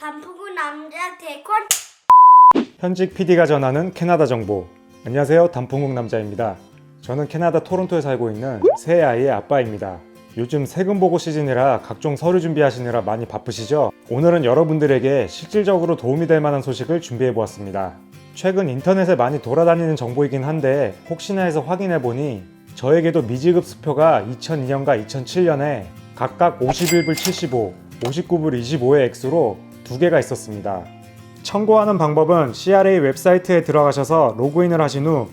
단풍구 남자 대권 현직 PD가 전하는 캐나다 정보. 안녕하세요. 단풍국 남자입니다. 저는 캐나다 토론토에 살고 있는 새 아이의 아빠입니다. 요즘 세금 보고 시즌이라 각종 서류 준비하시느라 많이 바쁘시죠? 오늘은 여러분들에게 실질적으로 도움이 될 만한 소식을 준비해 보았습니다. 최근 인터넷에 많이 돌아다니는 정보이긴 한데 혹시나 해서 확인해 보니 저에게도 미지급 수표가 2002년과 2007년에 각각 51불 75, 59불 25의 액수로 두 개가 있었습니다. 청구하는 방법은 CRA 웹사이트에 들어가셔서 로그인을 하신 후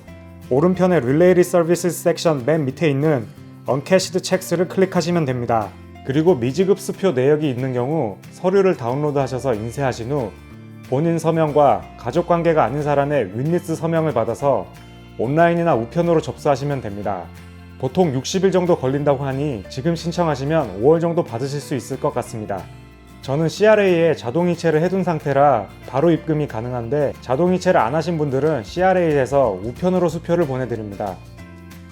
오른편의 Related Services 섹션 맨 밑에 있는 Uncashed Checks를 클릭하시면 됩니다. 그리고 미지급 수표 내역이 있는 경우 서류를 다운로드 하셔서 인쇄하신 후 본인 서명과 가족 관계가 아닌 사람의 윈리스 서명을 받아서 온라인이나 우편으로 접수하시면 됩니다. 보통 60일 정도 걸린다고 하니 지금 신청하시면 5월 정도 받으실 수 있을 것 같습니다. 저는 CRA에 자동이체를 해둔 상태라 바로 입금이 가능한데 자동이체를 안 하신 분들은 CRA에서 우편으로 수표를 보내드립니다.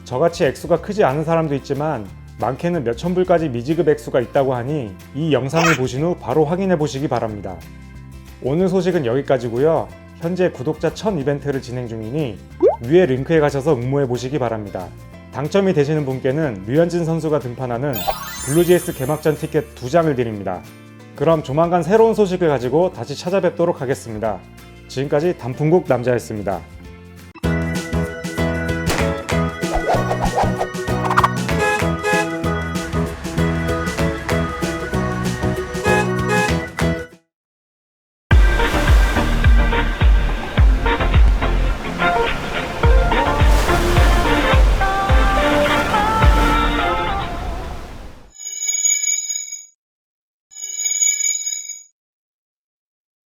저같이 액수가 크지 않은 사람도 있지만 많게는 몇천 불까지 미지급 액수가 있다고 하니 이 영상을 보신 후 바로 확인해 보시기 바랍니다. 오늘 소식은 여기까지고요. 현재 구독자 1000 이벤트를 진행 중이니 위에 링크에 가셔서 응모해 보시기 바랍니다. 당첨이 되시는 분께는 류현진 선수가 등판하는 블루지에스 개막전 티켓 2장을 드립니다. 그럼 조만간 새로운 소식을 가지고 다시 찾아뵙도록 하겠습니다. 지금까지 단풍국 남자였습니다.